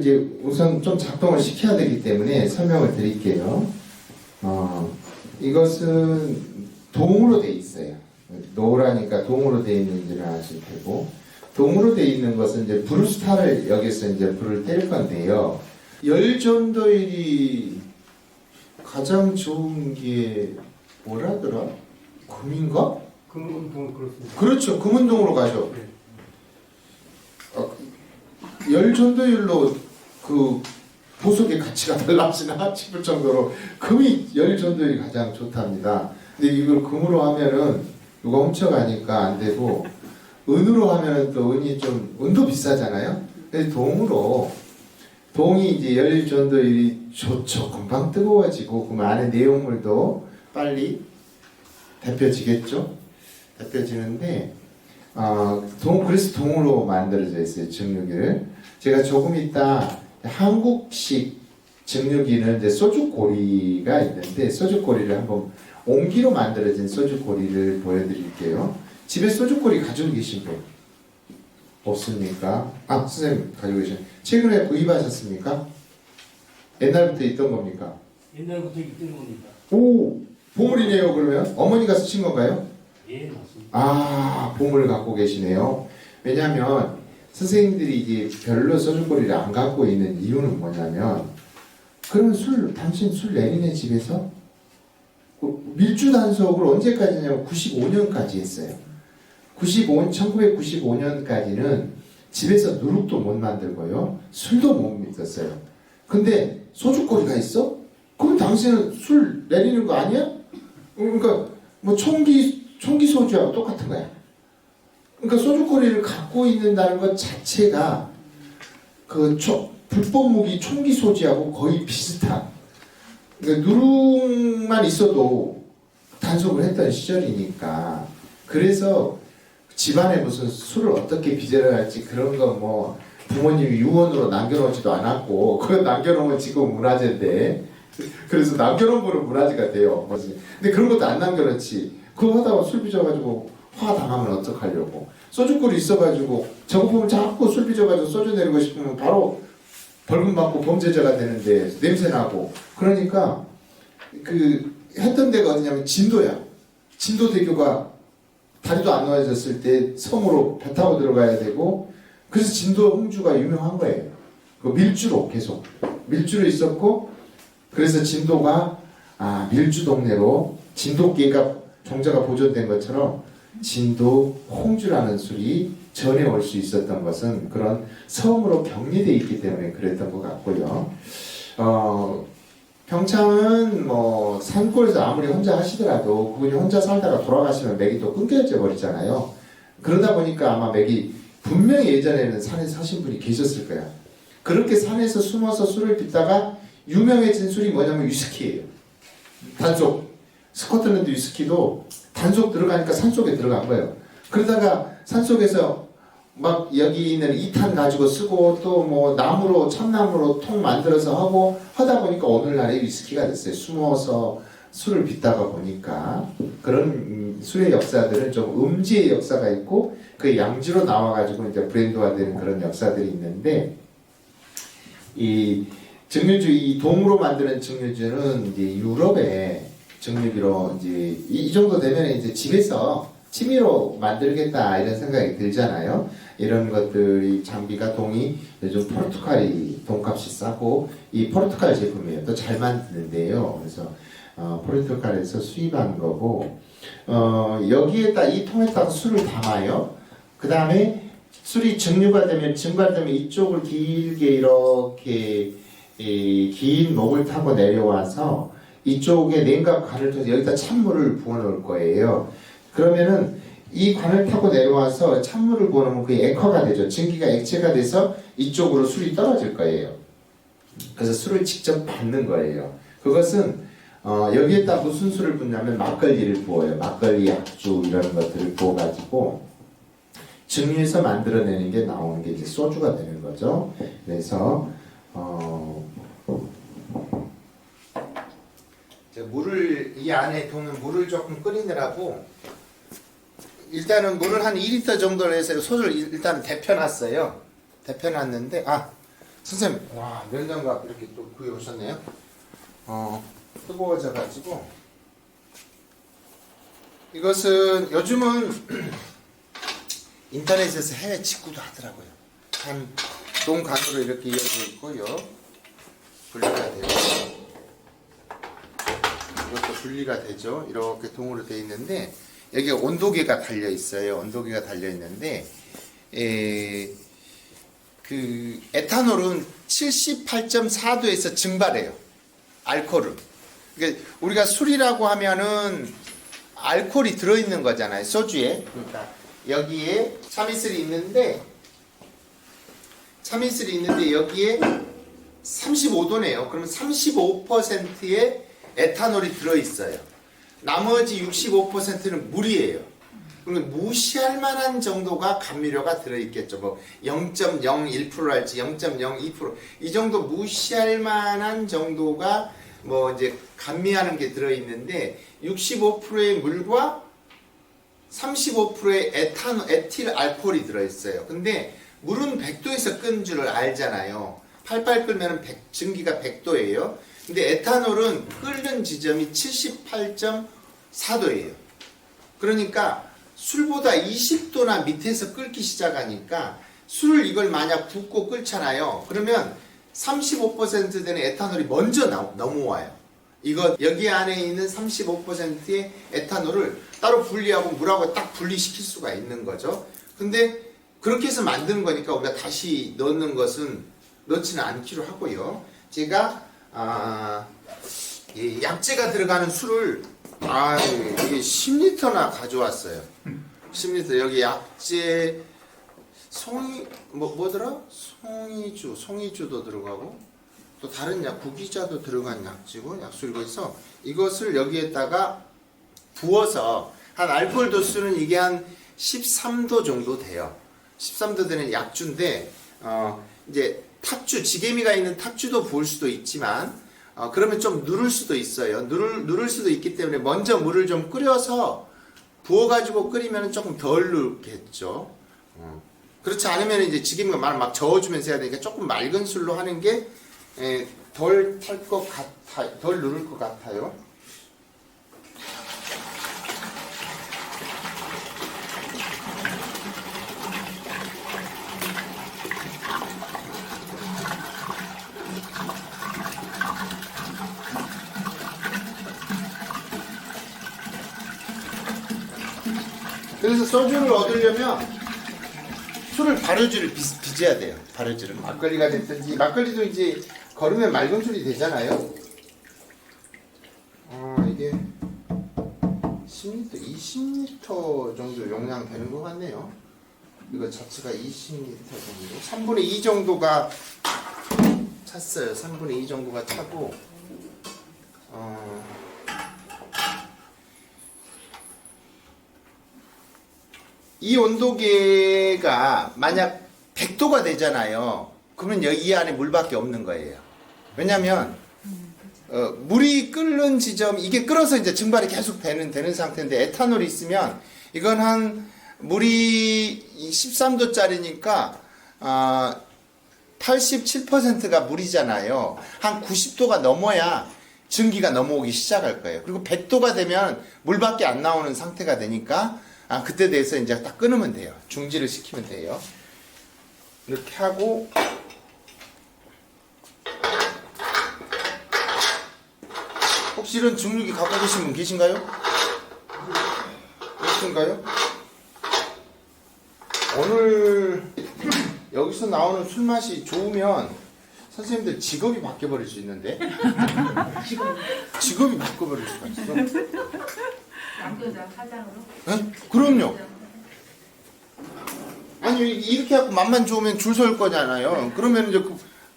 이제 우선 좀 작동을 시켜야 되기 때문에 설명을 드릴게요. 어, 이것은 동으로 돼 있어요. 노라니까 동으로 돼 있는지를 아실 테고 동으로 돼 있는 것은 이제 브루스타를 여기서 이제 불을 뗄 건데요. 열전도일이 가장 좋은 게 뭐라더라? 금인가? 금은동 그렇습니다. 그렇죠. 금운동으로 가죠. 네. 어, 열전도율로 그 보석의 가치가 달라지나 싶을 정도로 금이 열 전도율이 가장 좋답니다. 근데 이걸 금으로 하면은 누가 훔쳐가니까 안 되고 은으로 하면은 또 은이 좀 은도 비싸잖아요. 그래서 동으로 동이 이제 열 전도율이 좋죠. 금방 뜨거워지고 그 안에 내용물도 빨리 데펴지겠죠. 데펴지는데 어, 동, 그래서 동으로 만들어져 있어요, 증류기를. 제가 조금 이따 한국식 증류기는 이제 소주 고리가 있는데, 소주 고리를 한번 옹기로 만들어진 소주 고리를 보여드릴게요. 집에 소주 고리 가지고 계신 분? 없습니까? 아, 선생님 가지고 계신. 최근에 구입하셨습니까? 옛날부터 있던 겁니까? 옛날부터 있던 겁니다. 오! 보물이네요, 그러면? 어머니가 쓰신 건가요? 예, 맞습니다. 아, 보물을 갖고 계시네요. 왜냐하면 선생님들이 이제 별로 소주거리를 안 갖고 있는 이유는 뭐냐면 그러면 술, 당신 술 내리네 집에서? 그 밀주 단속을 언제까지냐면 95년까지 했어요. 95, 1995년까지는 집에서 누룩도 못 만들고요. 술도 못 믿었어요. 근데 소주거리가 있어? 그럼 당신은 술 내리는 거 아니야? 그러니까 뭐 총기 총기 소주하고 똑같은 거야. 그러니까 소주거리를 갖고 있는다는 것 자체가 그 초, 불법 무기 총기 소지하고 거의 비슷한. 그러니까 누룩만 있어도 단속을 했던 시절이니까. 그래서 집안에 무슨 술을 어떻게 빚어야 할지 그런 거 뭐 부모님이 유언으로 남겨놓지도 않았고 그거 남겨놓으면 지금 문화재인데 그래서 남겨놓은 거는 문화재가 돼요. 근데 그런 것도 안 남겨놓지. 그거 하다가 술 빚어가지고 화 당하면 어떡하려고. 소주꿀이 있어가지고 저거 보면 자꾸 술 빚어가지고 소주 내리고 싶으면 바로 벌금 받고 범죄자가 되는데 냄새 나고. 그러니까 그 했던 데가 어디냐면 진도야. 진도대교가 다리도 안 놓아졌을 때 섬으로 배 타고 들어가야 되고 그래서 진도 홍주가 유명한 거예요. 그 밀주로 계속 밀주로 있었고 그래서 진도가 아 밀주 동네로 진도계가 종자가 보존된 것처럼 진도 홍주라는 술이 전해 올 수 있었던 것은 그런 섬으로 격리돼 있기 때문에 그랬던 것 같고요. 어, 평창은 뭐 산골에서 아무리 혼자 하시더라도 그분이 혼자 살다가 돌아가시면 맥이 또 끊겨져 버리잖아요. 그러다 보니까 아마 맥이 분명히 예전에는 산에 사신 분이 계셨을 거야. 그렇게 산에서 숨어서 술을 빚다가 유명해진 술이 뭐냐면 위스키예요. 단속. 스코틀랜드 위스키도 단속 들어가니까 산 속에 들어간 거예요. 그러다가 산 속에서 막 여기 있는 이탄 가지고 쓰고 또 뭐 나무로 참나무로 통 만들어서 하고 하다 보니까 오늘날의 위스키가 됐어요. 숨어서 술을 빚다가 보니까 그런 음, 술의 역사들은 좀 음지의 역사가 있고 그 양지로 나와가지고 이제 브랜드화되는 그런 역사들이 있는데 이 증류주 이 동으로 만드는 증류주는 이제 유럽의 증류기로 이제 이, 이 정도 되면 이제 집에서 취미로 만들겠다 이런 생각이 들잖아요. 이런 것들이 장비가 동이 요즘 포르투갈이 돈값이 싸고 이 포르투갈 제품이에요. 또 잘 만드는데요. 그래서 어, 포르투갈에서 수입한 거고 어, 여기에다 이 통에다가 술을 담아요. 그 다음에 술이 증류가 되면 증발되면 이쪽을 길게 이렇게 이, 긴 목을 타고 내려와서 이쪽에 냉각 관을 통해서 여기다 찬물을 부어 놓을 거예요. 그러면은 이 관을 타고 내려와서 찬물을 부어 놓으면 그게 액화가 되죠. 증기가 액체가 돼서 이쪽으로 술이 떨어질 거예요. 그래서 술을 직접 받는 거예요. 그것은 어, 여기에다 무슨 술을 붓냐면 막걸리를 부어요. 막걸리, 약주 이런 것들을 부어가지고 증류해서 만들어내는 게 나오는 게 이제 소주가 되는 거죠. 그래서 어, 이제 물을 이 안에 두는 물을 조금 끓이느라고 일단은 물을 한 2리터 정도로 해서 소주를 일단 데펴놨어요. 데펴놨는데 아 선생님, 와 면장갑 이렇게 또 구해 오셨네요. 어 뜨거워져 가지고 이것은 요즘은 인터넷에서 해외 직구도 하더라고요. 한 동간으로 이렇게 이어져 있고요. 분리가 되고 이것도 분리가 되죠. 이렇게 동으로 되어 있는데 여기 온도계가 달려 있어요. 온도계가 달려 있는데 에, 그 에탄올은 78.4도에서 증발해요. 알코올은. 그러니까 우리가 술이라고 하면은 알코올이 들어 있는 거잖아요. 소주에. 그러니까 여기에 참이슬이 있는데 참이슬이 있는데 여기에 35도네요. 그러면 35%의 에탄올이 들어있어요. 나머지 65%는 물이에요. 그러면 무시할 만한 정도가 감미료가 들어있겠죠. 뭐 0.01%랄지 0.02%이 정도 무시할 만한 정도가 뭐 이제 감미하는 게 들어있는데 65%의 물과 35%의 에탄 에틸 알코올이 들어있어요. 근데 물은 100도에서 끓는 줄 알잖아요. 팔팔 끓면 100, 증기가 100도예요. 근데 에탄올은 끓는 지점이 78.4도예요. 그러니까 술보다 20도나 밑에서 끓기 시작하니까 술을 이걸 만약 붓고 끓잖아요. 그러면 35% 되는 에탄올이 먼저 나- 넘어와요. 이거 여기 안에 있는 35%의 에탄올을 따로 분리하고 물하고 딱 분리시킬 수가 있는 거죠. 근데 그렇게 해서 만드는 거니까 우리가 다시 넣는 것은 넣지는 않기로 하고요. 제가 아, 이 약재가 들어가는 술을 아, 이게 10리터나 가져왔어요. 10리터 여기 약재 송이 뭐 뭐더라? 송이주, 송이주도 들어가고 또 다른 약 구기자도 들어간 약지고 약술이고 해서 이것을 여기에다가 부어서 한 알코올 도수는 이게 한 13도 정도 돼요. 13도 되는 약주인데 어 이제 탁주 지게미가 있는 탁주도 부을 수도 있지만 어 그러면 좀 누를 수도 있어요. 누를 누를 수도 있기 때문에 먼저 물을 좀 끓여서 부어가지고 끓이면 조금 덜 누겠죠. 어. 그렇지 않으면 이제 지게미가 막, 막 저어주면서 해야 되니까 조금 맑은 술로 하는 게 덜 탈 것 같아, 덜 누를 것 같아요. 그래서 소주를 얻으려면 술을 발효주를 빚- 빚어야 돼요. 발효주를 막걸리가 됐든지 막걸리도 이제 걸으면 맑은 술이 되잖아요. 어 이게 10리터, 20리터 정도 용량 되는 것 같네요. 이거 자체가 20리터 정도, 3분의 2 정도가 찼어요. 3분의 2 정도가 차고 어. 이 온도계가 만약 100도가 되잖아요. 그러면 여기 이 안에 물밖에 없는 거예요. 왜냐면 어, 물이 끓는 지점 이게 끓어서 이제 증발이 계속 되는 되는 상태인데 에탄올이 있으면 이건 한 물이 13도짜리니까 아 87%가 물이잖아요. 한 90도가 넘어야 증기가 넘어오기 시작할 거예요. 그리고 100도가 되면 물밖에 안 나오는 상태가 되니까 아 그때 돼서 이제 딱 끊으면 돼요. 중지를 시키면 돼요. 이렇게 하고 혹시 이런 중력이 갖고 계신 분 계신가요? 계신가요? 오늘 여기서 나오는 술 맛이 좋으면 선생님들 직업이 바뀌어버릴 수 있는데 직업이 바뀌어버릴 수가 있어 사장으로? 에? 그럼요. 아니 이렇게 하고 맛만 좋으면 줄 설 거잖아요. 그러면 이제 그,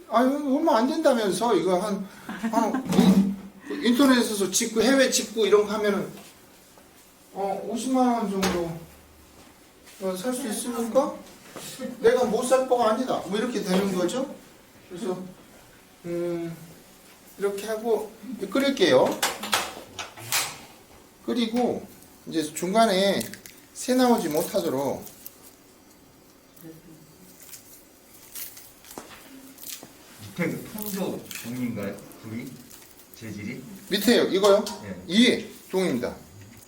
아유 얼마 안 된다면서? 이거 한, 한 이- 인터넷에서 직구 해외 직구 이런 거 하면은 어 50만 원 정도 어, 살수 있으니까? 내가 못 살 거가 아니다. 뭐 이렇게 되는 거죠? 그래서 음 이렇게 하고 끓일게요 끓이고 이제 중간에 새 나오지 못하도록 그 평소 종인가요? 불이? 재질이? 밑에요. 이거요? 예. 이 종입니다.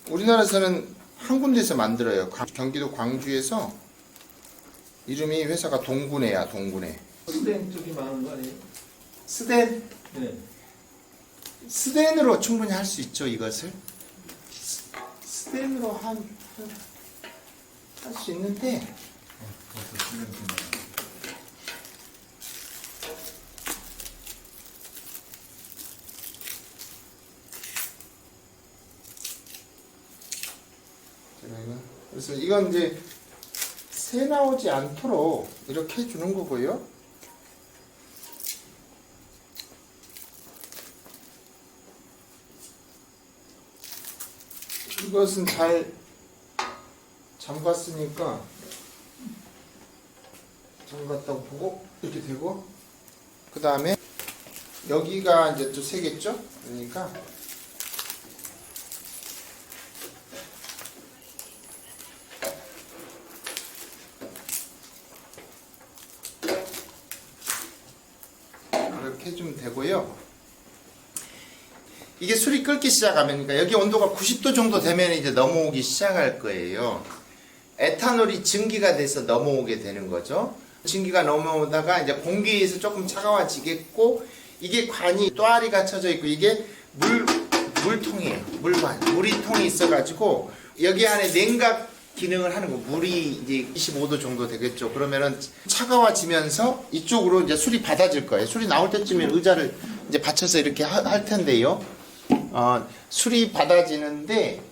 우리나라에서는 한 군데서 만들어요. 광- 경기도 광주에서 이름이 회사가 동구네야, 동구네. 스덴 쪽이 많은 거 아니에요? 스덴, 네. 스덴으로 충분히 할 수 있죠, 이것을. 스- 스덴으로 한, 할 수 있는데, 그래서 이건 이제 새 나오지 않도록 이렇게 해주는 거고요. 이것은 잘 잠갔으니까 잠갔다고 보고 이렇게 되고 그 다음에 여기가 이제 또 세겠죠? 그러니까 이렇게 해주면 되고요. 이게 술이 끓기 시작하면 그러니까 여기 온도가 90도 정도 되면 이제 넘어오기 시작할 거예요. 에탄올이 증기가 돼서 넘어오게 되는 거죠. 증기가 넘어오다가 이제 공기에서 조금 차가워지겠고 이게 관이 또아리 갖춰져 있고 이게 물 물통이에요. 물관 물이 통이 있어가지고 여기 안에 냉각 기능을 하는 거 물이 이제 25도 정도 되겠죠. 그러면은 차가워지면서 이쪽으로 이제 술이 받아질 거예요. 술이 나올 때쯤에 의자를 이제 받쳐서 이렇게 하- 할 텐데요. 어, 술이 받아지는데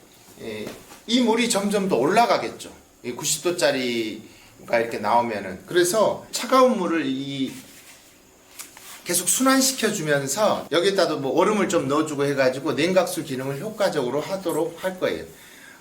예, 이 물이 점점 더 올라가겠죠. 90도짜리가 이렇게 나오면은 그래서 차가운 물을 이 계속 순환시켜 주면서 여기다도 뭐 얼음을 좀 넣어주고 해가지고 냉각수 기능을 효과적으로 하도록 할 거예요.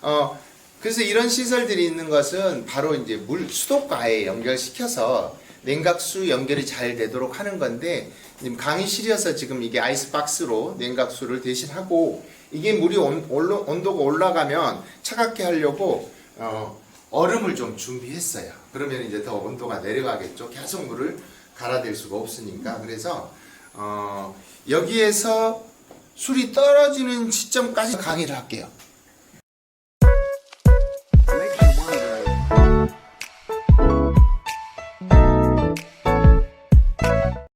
어 그래서 이런 시설들이 있는 것은 바로 이제 물 수도가에 연결시켜서 냉각수 연결이 잘 되도록 하는 건데 지금 강의실이어서 지금 이게 아이스박스로 냉각수를 대신하고 이게 물이 온, 올라- 온도가 올라가면 차갑게 하려고 어, 얼음을 좀 준비했어요. 그러면 이제 더 온도가 내려가겠죠. 계속 물을 갈아댈 수가 없으니까 그래서 어, 여기에서 술이 떨어지는 시점까지 강의를 할게요.